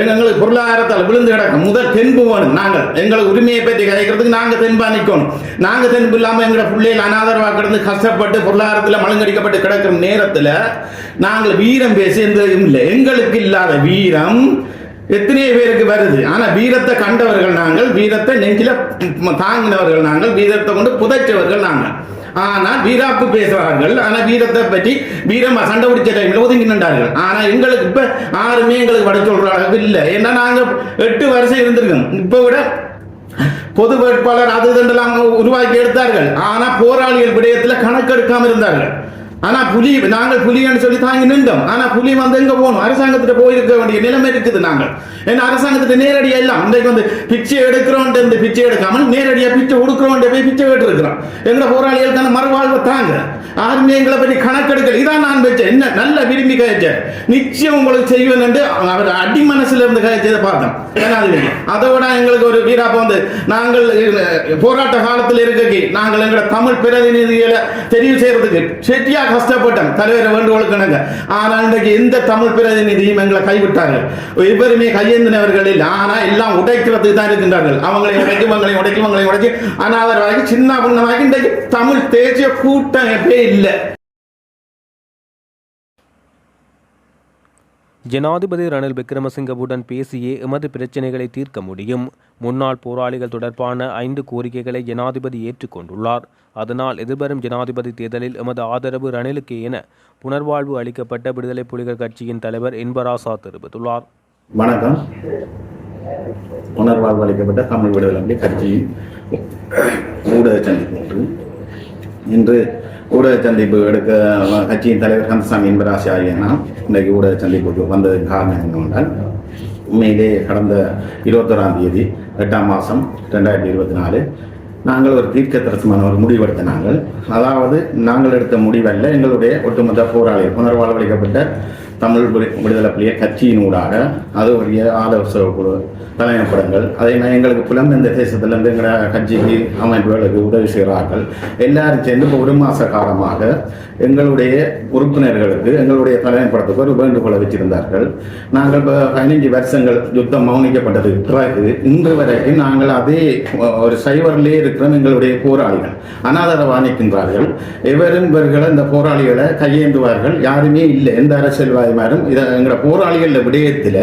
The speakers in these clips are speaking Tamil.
எங்களுக்கு பொருளாதாரத்தால் விழுந்து கிடக்கும். முதல் தென்பு வேணும். நாங்கள். எங்களுக்கு உரிமையை பற்றி கிடைக்கிறதுக்கு நாங்கள் தென்பா நிற்கணும் நாங்கள் தென்பு இல்லாமல் எங்களை பிள்ளைகள் அனாதரவாக கிடந்து கஷ்டப்பட்டு பொருளாதாரத்தில் மழுங்கடிக்கப்பட்டு கிடக்கிற நேரத்தில் நாங்கள் வீரம் பேசி எந்த இல்லை. எங்களுக்கு இல்லாத வீரம் எத்தனையோ பேருக்கு வருது. ஆனா வீரத்தை கண்டவர்கள் நாங்கள் வீரத்தை நெஞ்சில தாங்கினவர்கள் நாங்கள் வீரத்தை கொண்டு புதைச்சவர்கள் நாங்கள். ஆனால் வீராப்பு பேசுவார்கள். ஆனால் வீரத்தை பற்றி வீரம் சண்டை பிடிச்ச டைமில் ஒதுங்கி நின்றார்கள். ஆனால் எங்களுக்கு இப்போ யாருமே எங்களுக்கு வட சொல்கிற அளவு இல்லை. ஏன்னா நாங்கள் எட்டு வருஷம் இருந்திருக்கோம். இப்போ விட பொது வேட்பாளர் அது இதெல்லாம் உருவாக்கி எடுத்தார்கள். ஆனால் போராளிகள் விடயத்தில் கணக்கெடுக்காமல் இருந்தார்கள். ஆனா புலி நாங்கள் புலின்னு சொல்லி தாங்கி நின்றோம். ஆனா புலி வந்து எங்க போகணும்? அரசாங்கத்திட்ட போயிருக்க வேண்டிய நிலைமை இருக்குது நாங்கள். ஏன்னா அரசாங்கத்திட்ட நேரடியா எல்லாம் இன்றைக்கு வந்து பிச்சை எடுக்கிறோம் இந்த பிச்சை எடுக்காமல் நேரடியா பிச்சை கொடுக்கிறோம் போய் பிச்சை கேட்டு இருக்கிறோம் எங்களை போராளிகளுக்கான மறுவாழ்வை தாங்க. யாருமே எங்களை பற்றி கணக்கெடுக்கல. இதான் நான் வச்சேன் என்ன? நல்ல விரும்பி கழிச்சேன் நிச்சயம் உங்களுக்கு செய்வேன் என்று அவர் அடி மனசுல இருந்து கழிச்சதை பார்த்தோம் ஏன்னா அதோட எங்களுக்கு ஒரு வீராப்ப வந்து நாங்கள் போராட்ட காலத்தில் இருக்க நாங்கள் எங்களோட தமிழ் பிரதிநிதிகளை தெரிவு செய்யறதுக்கு செட்டியாக கஷ்டப்பட்டோம் தலைவரை வேண்டுகோளுக்கு இணங்க ஆனால் இன்றைக்கு எந்த தமிழ் பிரதிநிதியும் எங்களை கைவிட்டார்கள். இவருமே கையேந்தினவர்கள் இல்லை. ஆனா எல்லாம் உடைக்கிறதுக்கு தான் இருக்கின்றார்கள். அவங்களை உடைக்கும் இவங்களை உடைக்கும் இவங்களை உடைச்சு அனாதரவாகி சின்ன பொண்ணாகி இன்றைக்கு தமிழ் தேசிய கூட்டமைப்பே இல்லை. ஜனாதிபதி ரணில் விக்ரமசிங்கவுடன் பேசியே எமது பிரச்சினைகளை தீர்க்க முடியும். முன்னாள் போராளிகள் தொடர்பான ஐந்து கோரிக்கைகளை ஜனாதிபதி ஏற்றுக்கொண்டுள்ளார். அதனால் எதிர்வரும் ஜனாதிபதி தேர்தலில் எமது ஆதரவு ரணிலுக்கு என புனர்வாழ்வு அளிக்கப்பட்ட விடுதலை புலிகள் கட்சியின் தலைவர் என்பராசா தெரிவித்துள்ளார். வணக்கம். புனர்வாழ்வு அளிக்கப்பட்ட தமிழ் விடுதலை கட்சியின் ஊடக சந்திப்பு இன்று ஊடக சந்திப்பு எடுக்க கட்சியின் தலைவர் கந்தசாமி என்பராசி ஆகியனா இன்றைக்கு ஊடக சந்திப்புக்கு வந்ததன் காரணம் என்னவென்றால் உண்மையிலே கடந்த இருபத்தோராம் தேதி எட்டாம் மாதம் ரெண்டாயிரத்தி இருபத்தி நாலு நாங்கள் ஒரு தீர்க்க தரசமான ஒரு முடிவெடுத்த நாங்கள். அதாவது நாங்கள் எடுத்த முடிவல்ல எங்களுடைய ஒட்டுமொத்த போராளிகள் புனர்வாழ்வளிக்கப்பட்ட தமிழ் விடுதலை புலிய கட்சியினூடாக அது ஒரு ஆலோசனை குழு தலைமைப்படங்கள். அதே மாதிரி எங்களுக்கு புலம்பெயர்ந்த தேசத்திலிருந்து எங்களோட கட்சிக்கு அமைப்புகளுக்கு உதவி செய்கிறார்கள். எல்லாரும் சேர்ந்து இப்போ ஒரு மாத காலமாக எங்களுடைய உறுப்பினர்களுக்கு எங்களுடைய தலைமைப்படத்துக்கு ஒரு வேண்டுகோளை வச்சிருந்தார்கள். நாங்கள் இப்போ பதினஞ்சு வருஷங்கள் யுத்தம் மௌனிக்கப்பட்டதுக்கு பிறகு இன்று வரைக்கும் நாங்கள் அதே ஒரு சைவர்லேயே இருக்கிறோம் எங்களுடைய போராளிகள். அனாதரவா நிற்கின்றார்கள் இவரும் இவர்களை இந்த போராளிகளை கையேந்துவார்கள். யாருமே இல்லை. எந்த மேடம். இதை எங்களோட போராளிகள் விடயத்தில்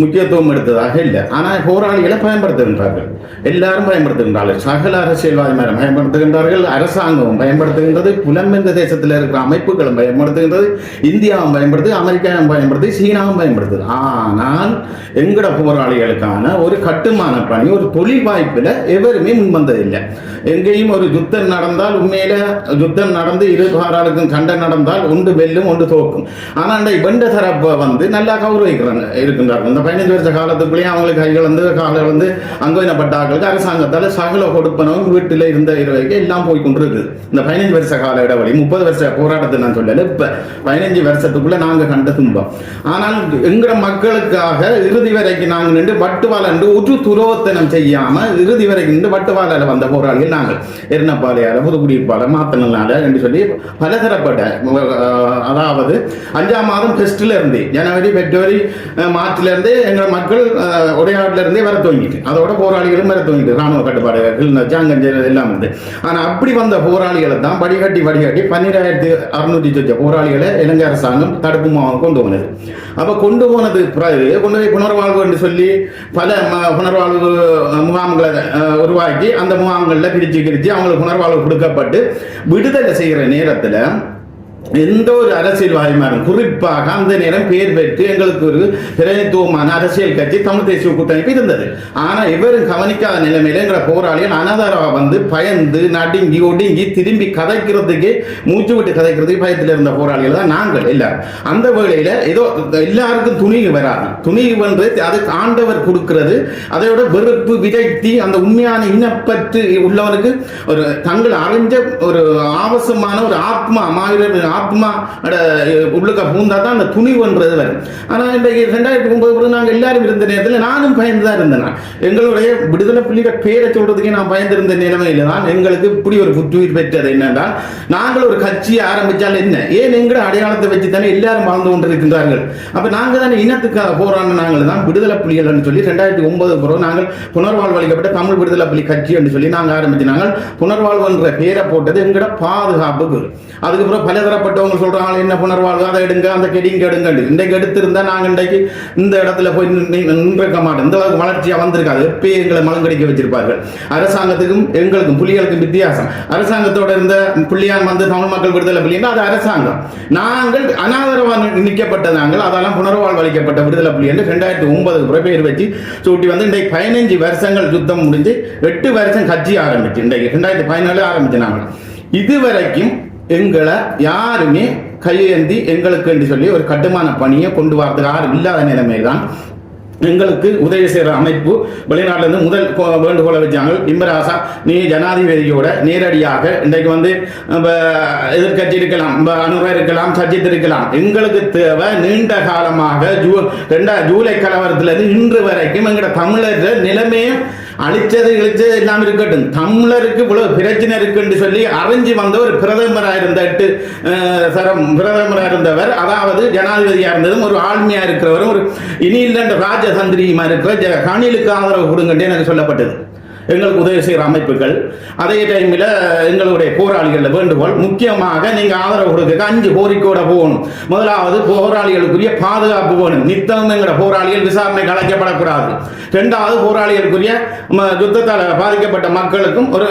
முக்கியத்துவம் எடுத்ததாக இல்லை. ஆனால் போராளிகளை பயன்படுத்துகின்றார்கள். எல்லாரும் பயன்படுத்துகின்றார்கள். சகல அரசியல்வாதிமாரும் பயன்படுத்துகின்றார்கள். அரசாங்கமும் பயன்படுத்துகின்றது. புலம்பெயர்ந்த தேசத்தில் இருக்கிற அமைப்புகளும் பயன்படுத்துகின்றது. இந்தியாவும் பயன்படுத்து அமெரிக்காவும் பயன்படுத்தி சீனாவும் பயன்படுத்துது ஆனால் எங்கட போராளிகளுக்கான ஒரு கட்டுமான பணி ஒரு தொழில் வாய்ப்பில் எவருமே முன்வந்ததில்லை. எங்கேயும் ஒரு யுத்தம் நடந்தால் உண்மையில யுத்தம் நடந்து இரு பாராளுக்கும் சண்டை நடந்தால் ஒன்று வெல்லும் ஒன்று தோக்கும் ஆனால் இந்த வெண்ட தரப்பை வந்து நல்லா கௌரவிக்கிறாங்க இருக்கின்றார்கள். இந்த வருஷ காலத்துக்குள்ளேயே அவங்களுக்கு கைகள் வந்து கால வந்து அங்கவீனப்பட்டார்களுக்கு அரசாங்கத்தால் சகல கொடுப்பனவும் வீட்டில் இருந்த இருவைக்கு எல்லாம் போய் கொண்டிருக்கு. இந்த பதினஞ்சு வருஷ கால இடைவெளி முப்பது வருஷ போராட்டத்தை நான் சொல்லல இப்போ பதினஞ்சு வருஷத்துக்குள்ளே நாங்கள் கண்ட துன்பம். ஆனால் எங்கிற மக்களுக்காக இறுதி வரைக்கும் நாங்கள் நின்று வட்டுவாள என்று ஒரு துரோத்தனம் செய்யாமல் இறுதி வரைக்கும் நின்று வட்டுவாளால வந்த போராளிகள் நாங்கள். எருணப்பாளையால் புதுக்குடிப்பாள மாத்தனால என்று சொல்லி பலதரப்பட்ட அதாவது அஞ்சாம் மாதம் டெஸ்ட்ல இருந்து ஜனவரி பிப்ரவரி மார்ச்ல இருந்து எங்கள் மக்கள் அஹ், இருந்தே வர துவங்கிட்டு. அதோட போராளிகளும் வர துவங்கிட்டு. ராணுவ கட்டுப்பாடுகள் ஜாங்கஞ்சல் எல்லாம் வந்து ஆனால் அப்படி வந்த போராளிகளை தான் வடிகட்டி வடிகட்டி பன்னிரெண்டாயிரத்தி அறுநூற்றி சொச்ச போராளிகளை இலங்கை அரசாங்கம் தடுப்பு முகாமுக்கு கொண்டு போனது. அப்போ கொண்டு போனது பிறகு கொண்டு போய் புனர்வாழ்வு என்று சொல்லி பல ம- புனர்வாழ்வு முகாம்களை உருவாக்கி அந்த முகாம்களில் பிரித்து பிரித்து அவங்களுக்கு புனர்வாழ்வு கொடுக்கப்பட்டு விடுதலை செய்கிற நேரத்தில் எந்த ஒரு அரசியல்வாதிமாரும் குறிப்பாக அந்த நேரம் பேர் பெற்று எங்களுக்கு ஒரு பிரதித்துவமான அரசியல் கட்சி தமிழ் தேசிய கூட்டமைப்பு இருந்தது. ஆனா இவரும் கவனிக்காத நிலைமையில எங்களை போராளிகள் அனாதாரா வந்து பயந்து நடுங்கி ஒடுங்கி திரும்பி கதைக்கிறதுக்கு மூச்சு விட்டு கதைக்கிறதுக்கு பயத்தில் இருந்த போராளிகள் தான் நாங்கள் எல்லாரும். அந்த வேளையில ஏதோ எல்லாருக்கும் துணிவு வராது. துணிவு வந்து அது ஆண்டவர் கொடுக்கிறது. அதையோட வெறுப்பு விரக்தி அந்த உண்மையான இனப்பற்று உள்ளவனுக்கு ஒரு தங்கள் அறிஞ்ச ஒரு ஆவசமான ஒரு ஆத்மா மாவீரர் ஆத்மா அட, உள்ளுக்க பூந்தா தான் அந்த துணிவுன்றது வரும். ஆனால் இன்றைக்கு ரெண்டாயிரத்தி ஒன்பது பிறகு நாங்கள் எல்லாரும் இருந்த நேரத்தில் நானும் பயந்து தான் இருந்தேன். எங்களுடைய விடுதலை புலிகள் பேரை சொல்றதுக்கே நான் பயந்திருந்த நிலைமையில் தான் எங்களுக்கு இப்படி ஒரு புத்துயிர் பெற்றது என்னென்றால் நாங்கள் ஒரு கட்சியை ஆரம்பித்தால் என்ன? ஏன் எங்கட அடையாளத்தை வச்சு தானே எல்லாரும் வாழ்ந்து கொண்டிருக்கின்றார்கள்? அப்போ நாங்கள் தானே இனத்துக்காக போராடின நாங்கள் தான் விடுதலை புலிகள் சொல்லி ரெண்டாயிரத்தி ஒன்பது பிறகு நாங்கள் புனர்வாழ்வு அளிக்கப்பட்ட தமிழ் விடுதலை புலி கட்சி என்று சொல்லி நாங்கள் ஆரம்பிச்சினாங்க புனர்வாழ்வு என்ற பேரை போட்டது எங்கட பாதுகாப்புக்கு. அதுக்கப்புறம் பலதரப்பட்டவங்க சொல்றாங்க என்ன புனர்வாழ்வு? அதை எடுங்க அந்த கெடிங்க எடுங்க இன்றைக்கு எடுத்திருந்தா நாங்க இன்றைக்கு இந்த இடத்துல போய் நின்று- நின்றிருக்க மாட்டோம். இந்த அளவுக்கு வளர்ச்சியா வந்திருக்காது. எப்பயும் எங்களை மலங்கடிக்க வச்சிருப்பார்கள். அரசாங்கத்துக்கும் எங்களுக்கும் புலிகளுக்கும் வித்தியாசம். அரசாங்கத்தோட இருந்த புள்ளியான் வந்து தமிழ் மக்கள் விடுதலை புலின்னா அது அரசாங்கம். நாங்கள் அனாதரவாக நிற்கப்பட்ட நாங்கள் அதெல்லாம் புனர்வாழ்வு அளிக்கப்பட்ட விடுதலை புலி என்று ரெண்டாயிரத்தி ஒன்பது பேர் வச்சு சூட்டி வந்து இன்றைக்கு பதினஞ்சு வருஷங்கள் யுத்தம் முடிஞ்சு எட்டு வருஷம் கட்சி ஆரம்பிச்சு. இன்றைக்கு ரெண்டாயிரத்தி பதினாலு ஆரம்பிச்சு நாங்கள். இதுவரைக்கும் எங்களை யாருமே கையேந்தி எங்களுக்கு என்று சொல்லி ஒரு கட்டுமான பணியை கொண்டு வரதுக்கு யாரும் இல்லாத நிலைமை தான் எங்களுக்கு உதவி செய்கிற அமைப்பு வெளிநாட்டிலிருந்து முதல் கோ- வேண்டுகோளை வச்சாங்க இம்பராசா நீ ஜனாதிபதியோட நேரடியாக இன்றைக்கு வந்து எதிர்கட்சி எதிர்க்கட்சி இருக்கலாம் நம்ம இருக்கலாம் சஜித் இருக்கலாம். எங்களுக்கு தேவை நீண்ட காலமாக ஜூ ரெண்டா ஜூலை கலவரத்திலிருந்து இன்று வரைக்கும் எங்களோட தமிழர் நிலைமையை அழிச்சது இழிச்சது எல்லாம் இருக்கட்டும். தமிழருக்கு இவ்வளவு பிரச்சனை இருக்குன்னு சொல்லி அறிஞ்சு வந்த ஒரு பிரதமராக இருந்த எட்டு சரம் பிரதமராக இருந்தவர். அதாவது ஜனாதிபதியாக இருந்ததும் ஒரு ஆண்மையாக இருக்கிறவரும் ஒரு இனி இல்லைன்ற ராஜதந்திரியுமா இருக்கிற ஜ- ஆதரவு கொடுங்கன்னு எனக்கு சொல்லப்பட்டது. எங்களுக்கு உதவி செய்கிற அமைப்புகள். அதே டைமில் எங்களுடைய போராளிகளில் வேண்டுகோள் முக்கியமாக நீங்கள் ஆதரவு கொடுக்க அஞ்சு கோரிக்கையோட போகணும். முதலாவது போராளிகளுக்குரிய பாதுகாப்பு வேணும். நித்தம் எங்களோட போராளிகள் விசாரணை கலைக்கப்படக்கூடாது ரெண்டாவது போராளிகளுக்குரிய ம, யுத்தத்தால் பாதிக்கப்பட்ட மக்களுக்கும் ஒரு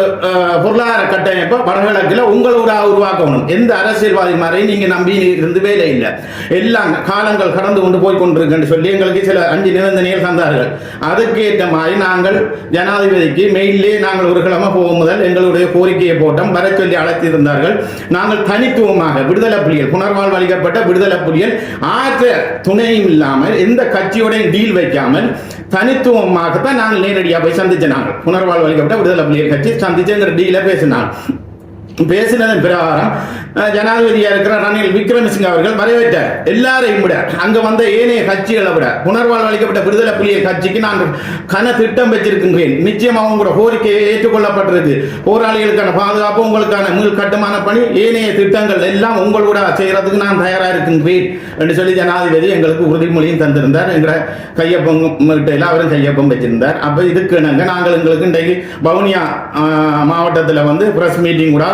பொருளாதார கட்டமைப்பை வடகிழக்கில் உங்களோட உருவாக்கணும். எந்த அரசியல்வாதி மாதிரி நீங்கள் நம்பி இருந்து வேலை இல்லை. எல்லாம் காலங்கள் கடந்து கொண்டு போய் கொண்டிருக்குன்னு சொல்லி எங்களுக்கு சில அஞ்சு நிபந்தனைகள் தந்தார்கள். அதுக்கேற்ற மாதிரி நாங்கள் ஜனாதிபதிக்கு மெயிலே நாங்கள் ஒரு கிழமை போகும் முதல் எங்களுடைய கோரிக்கையை போட்டோம் வர சொல்லி அழைத்திருந்தார்கள். நாங்கள் தனித்துவமாக விடுதலை புலிகள் புனர்வாழ்வு அளிக்கப்பட்ட விடுதலை புலிகள் ஆற்ற துணையும் இல்லாமல் எந்த கட்சியோடையும் டீல் வைக்காமல் தனித்துவமாகத்தான் நாங்கள் நேரடியாக போய் சந்திச்ச நாங்கள். புனர்வாழ்வு அளிக்கப்பட்ட விடுதலை புலிகள் கட்சி சந்திச்சுங்கிற டீல பேசினாங்க. பேசினதன் பிரகாரம் ஜனாதிபதியாக ஜனாதிபதியா இருக்கிற ரணில் விக்ரமசிங்க அவர்கள் வரவேற்றார். எல்லாரையும் விட அங்க வந்த ஏனைய கட்சிகளை விட புனர்வாழ்வு அளிக்கப்பட்ட விடுதலை புலிகள் கட்சிக்கு நான் கன திட்டம் வச்சிருக்கின்றேன். நிச்சயமாக உங்களோட கோரிக்கை ஏற்றுக்கொள்ளப்பட்டிருக்கு. போராளிகளுக்கான பாதுகாப்பு உங்களுக்கான மீள் கட்டுமான பணி ஏனைய திட்டங்கள் எல்லாம் உங்களோட செய்யறதுக்கு நான் தயாரா இருக்கின்றேன் என்று சொல்லி ஜனாதிபதி எங்களுக்கு உறுதிமொழியும் தந்திருந்தார். எங்களை கையொப்பம் எல்லாம் அவரும் கையொப்பம் வச்சிருந்தார். அப்ப இதுக்கு இணங்க நாங்கள் எங்களுக்கு இன்றைக்கு வவுனியா மாவட்டத்தில் வந்து பிரஸ் மீட்டிங் கூட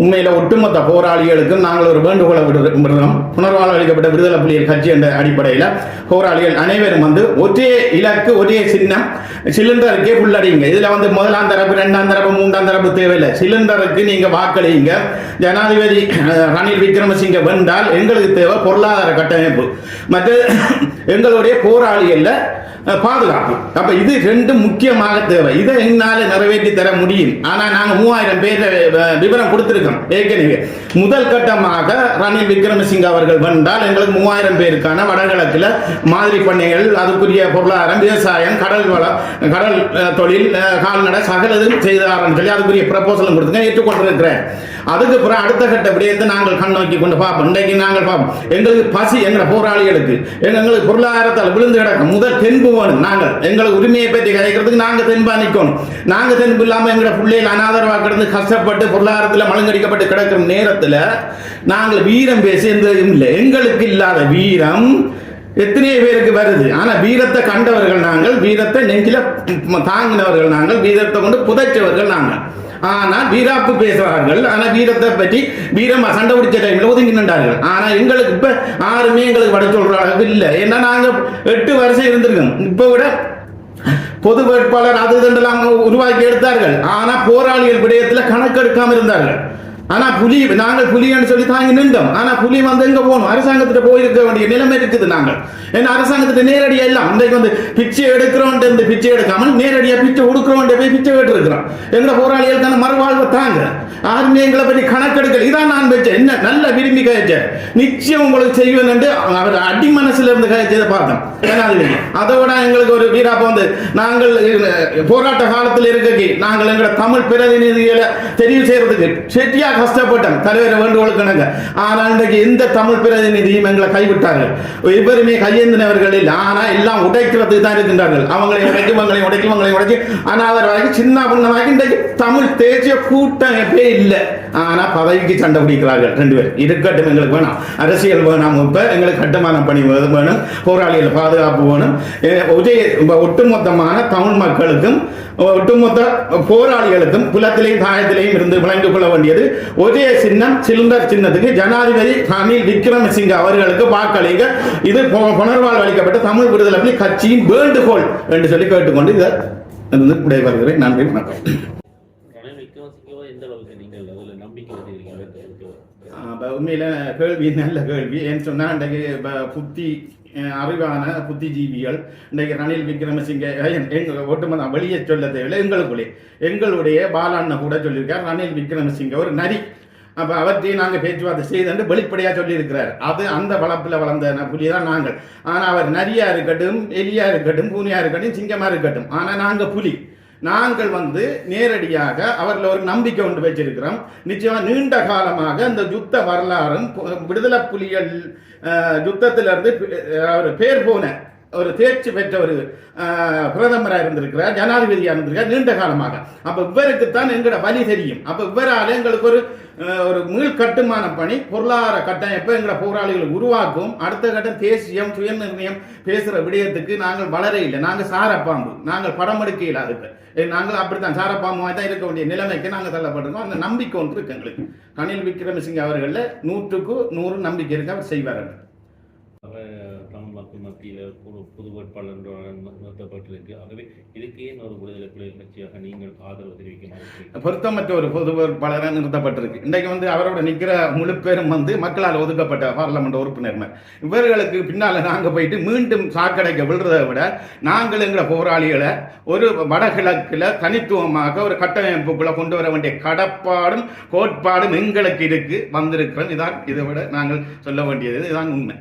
உண்மையில ஒட்டுமொத்த போராளி போராளிகளுக்கும் நாங்கள் ஒரு வேண்டுகோளை விடுறோம் அளிக்கப்பட்ட விடுதலை புலிகள் கட்சி என்ற அடிப்படையில் போராளிகள் அனைவரும் வந்து ஒரே இலக்கு ஒரே சின்னம். சிலிண்டருக்கே புள்ளடிங்க இதுல வந்து முதலாம் தரப்பு இரண்டாம் தரப்பு மூன்றாம் தரப்பு தேவையில்லை. சிலிண்டருக்கு நீங்க வாக்களிங்க. ஜனாதிபதி ரணில் விக்ரமசிங்க வந்தால் எங்களுக்கு தேவை பொருளாதார கட்டமைப்பு. மற்ற எங்களுடைய போராளிகள்ல பாதுகாப்பு. அப்ப இது ரெண்டு முக்கியமாக தேவை. இதை என்னால நிறைவேற்றி தர முடியும். ஆனா நாங்க மூவாயிரம் பேர் விவரம் கொடுத்திருக்கோம். ஏற்கனவே. முதல் கட்டமாக ரணில் விக்ரமசிங்க அவர்கள் வந்தால் எங்களுக்கு மூவாயிரம் பேருக்கான வடகிழக்கில் மாதிரி பண்ணைகள் அதுக்குரிய பொருளாதாரம் விவசாயம் கடல் வளம் கடல் தொழில் கால்நடை சகலதும் செய்தாரன்னு சொல்லி அதுக்குரிய ப்ரப்போசலும் கொடுத்துங்க ஏற்றுக்கொண்டிருக்கிறேன். அதுக்கு பிறகு அடுத்த கட்ட விடயத்தை நாங்கள் கண் நோக்கி கொண்டு பார்ப்போம். இன்றைக்கு நாங்கள் பார்ப்போம். எங்களுக்கு பசி எங்களை போராளிகளுக்கு எங்களுக்கு பொருளாதாரத்தால் விழுந்து கிடக்கும் முதல் தென்பு வேணும். நாங்கள் எங்களுக்கு உரிமையை பற்றி கிடைக்கிறதுக்கு நாங்கள் தென்பா நிற்கணும் நாங்கள் தென்பு இல்லாமல் எங்களோட பிள்ளைகள் அனாதரவாக கிடந்து கஷ்டப்பட்டு பொருளாதாரத்தில் மலங்கடிக்கப்பட்டு கிடக்கிற நேரத்தில் நாங்கள் வீரம் பேசி எந்த இதுவும் இல்லை. எங்களுக்கு இல்லாத வீரம் எத்தனையோ பேருக்கு வருது. ஆனால் வீரத்தை கண்டவர்கள் நாங்கள் வீரத்தை நெஞ்சில தாங்கினவர்கள் நாங்கள் வீரத்தை கொண்டு புதைச்சவர்கள் நாங்கள். ஆனால் வீராப்பு பேசுவார்கள். ஆனால் வீரத்தை பற்றி வீரமா சண்டை பிடிச்ச டைம்ல ஒதுங்கி நின்றார்கள். ஆனால் எங்களுக்கு இப்போ யாருமே எங்களுக்கு வட சொல்ற அளவுக்கு இல்லை. ஏன்னா நாங்கள் எட்டு வருஷம் இருந்திருக்கோம். இப்போ விட பொது வேட்பாளர் அது இதெல்லாம் உருவாக்கி எடுத்தார்கள். ஆனால் போராளிகள் விடயத்தில் கணக்கெடுக்காமல் இருந்தார்கள். ஆனா புலி நாங்கள் புலின்னு சொல்லி தாங்கி நின்றோம். ஆனா புலி வந்து எங்க போகணும்? அரசாங்கத்திட்ட போயிருக்க வேண்டிய நிலைமை இருக்குது நாங்கள். ஏன்னா அரசாங்கத்திட்ட நேரடியா எல்லாம் இன்றைக்கு வந்து பிச்சை எடுக்கிறோம் இந்த பிச்சை எடுக்காமல் நேரடியா பிச்சை கொடுக்கிறோம் போய் பிச்சை கேட்டு இருக்கிறோம் எங்க போராளிகளுக்கான மறுவாழ்வை தாங்க யாருமே எங்களை பற்றி கணக்கெடுக்கல. இதான் நான் வச்சேன். என்ன? நல்ல விரும்பி கழிச்சேன் நிச்சயம் உங்களுக்கு செய்வேன் என்று அவர் அடி மனசுல இருந்து கழிச்சதை பார்த்தோம் ஜனாதிபதி அதோட எங்களுக்கு ஒரு வீராப்ப வந்து நாங்கள் போராட்ட காலத்தில் இருக்க நாங்கள் எங்களோட தமிழ் பிரதிநிதிகளை தெரிவு செய்யறதுக்கு செட்டியா கஷ்டப்பட்டோம் தலைவர் வேண்டுகோளுக்கு கணக்க. ஆனால் இன்றைக்கு எந்த தமிழ் பிரதிநிதியும் எங்களை கைவிட்டார்கள். இவருமே கையேந்தினவர்கள் இல்லை. ஆனா எல்லாம் உடைக்கிறதுக்கு தான் இருக்கின்றார்கள். அவங்களை உடைக்கும் இவங்களை உடைக்கும் இவங்களை உடைக்கும். அனாதரவாகி சின்ன பின்னமாகி இன்றைக்கு தமிழ் தேசிய கூட்டமைப்பே இல்லை. ஆனால் பதவிக்கு சண்டை பிடிக்கிறார்கள் ரெண்டு பேரும். இருக்கட்டும் எங்களுக்கு வேணாம். அரசியல் வேணாம். இப்போ எங்களுக்கு கட்டுமான பணி வேணும். போராளிகள் பாதுகாப்பு வேணும். எ, உதய ஒட்டுமொத்தமான தமிழ் மக்களுக்கும் ஒட்டுமொத்த போராளிகளுக்கும் குலத்திலையும் தாயத்திலையும் இருந்து விளங்கிக் கொள்ள வேண்டியது ஒரே சின்னம் சிலிண்டர் சின்னத்துக்கு ஜனாதிபதி ரணில் விக்ரமசிங்க அவர்களுக்கு வாக்களிக்க இது புனர்வால் அளிக்கப்பட்ட தமிழ் விடுதலை கட்சியின் வேண்டுகோள் என்று சொல்லி கேட்டுக்கொண்டு இதை விடைபெறுகிறேன். நன்றி வணக்கம். உண்மையில கேள்வி நல்ல கேள்வி. ஏன்னு சொன்னால் இன்றைக்கு புத்தி அறிவான புத்திஜீவிகள் இன்றைக்கு ரணில் விக்ரமசிங்க அஹ், எங்க ஒட்டுமொத்த வெளியே சொல்ல தேவையில்லை எங்களுக்குள்ளே. எங்களுடைய பாலாண்ண கூட சொல்லியிருக்கார் ரணில் விக்ரமசிங்க ஒரு நரி. அப்போ அவற்றையும் நாங்கள் பேச்சுவார்த்தை செய்து வெளிப்படையாக சொல்லியிருக்கிறார். அது அந்த வளப்பில் வளர்ந்த புலி தான் நாங்கள். ஆனால் அவர் நரியாக இருக்கட்டும் எலியாக இருக்கட்டும் பூனியாக இருக்கட்டும் சிங்கமாக இருக்கட்டும். ஆனால் நாங்கள் புலி. நாங்கள் வந்து நேரடியாக அவர்கள் ஒரு நம்பிக்கை கொண்டு வச்சிருக்கிறோம். நிச்சயமாக நீண்ட காலமாக அந்த யுத்த வரலாறும் விடுதலை புலிகள் யுத்தத்திலிருந்து அவர் பேர் போன ஒரு தேர்ச்சி பெற்ற ஒரு பிரதமராக இருந்திருக்கிறார் ஜனாதிபதியாக இருந்திருக்கார் நீண்ட காலமாக. அப்போ இவருக்குத்தான் எங்களோட வழி தெரியும். அப்போ இவரால் எங்களுக்கு ஒரு ஒரு மீள் கட்டுமான பணி பொருளாதார கட்டமைப்பை எங்களோட போராளிகளை உருவாக்கும். அடுத்த கட்டம் தேசியம் சுயநிர்ணயம் பேசுகிற விடயத்துக்கு நாங்கள் வளர இல்லை. நாங்கள் சாரப்பாம்பு. நாங்கள் படம் எடுக்க இல்லாதது நாங்கள் அப்படித்தான். சாரப்பாம்பு தான் இருக்க வேண்டிய நிலைமைக்கு நாங்கள் தள்ளப்பட்டிருக்கோம். அந்த நம்பிக்கை ஒன்று இருக்கு எங்களுக்கு. கணில் விக்ரமசிங்க அவர்களில் நூற்றுக்கு நூறு நம்பிக்கை இருக்கு அவர் செய்வார்கள் மத்தியில் ஒரு புது வேட்பாளர் நிறுத்தப்பட்டிருக்கு. ஆகவே இதுக்கு ஏன் ஒரு விடுதலை புலிகள் கட்சியாக நீங்கள் ஆதரவு தெரிவிக்க பொருத்தமற்ற ஒரு பொது வேட்பாளராக நிறுத்தப்பட்டிருக்கு. இன்றைக்கு வந்து அவரோட நிற்கிற முழு பேரும் வந்து மக்களால் ஒதுக்கப்பட்ட பார்லமெண்ட் உறுப்பினர் இவர்களுக்கு பின்னால் நாங்கள் போயிட்டு மீண்டும் சாக்கடைக்க விழுறதை விட நாங்கள் எங்களை போராளிகளை ஒரு வடகிழக்கில் தனித்துவமாக ஒரு கட்டமைப்புக்குள்ள கொண்டு வர வேண்டிய கடப்பாடும் கோட்பாடும் எங்களுக்கு இருக்கு வந்திருக்கிறோம் இதான் இதை விட நாங்கள் சொல்ல வேண்டியது. இதுதான் உண்மை.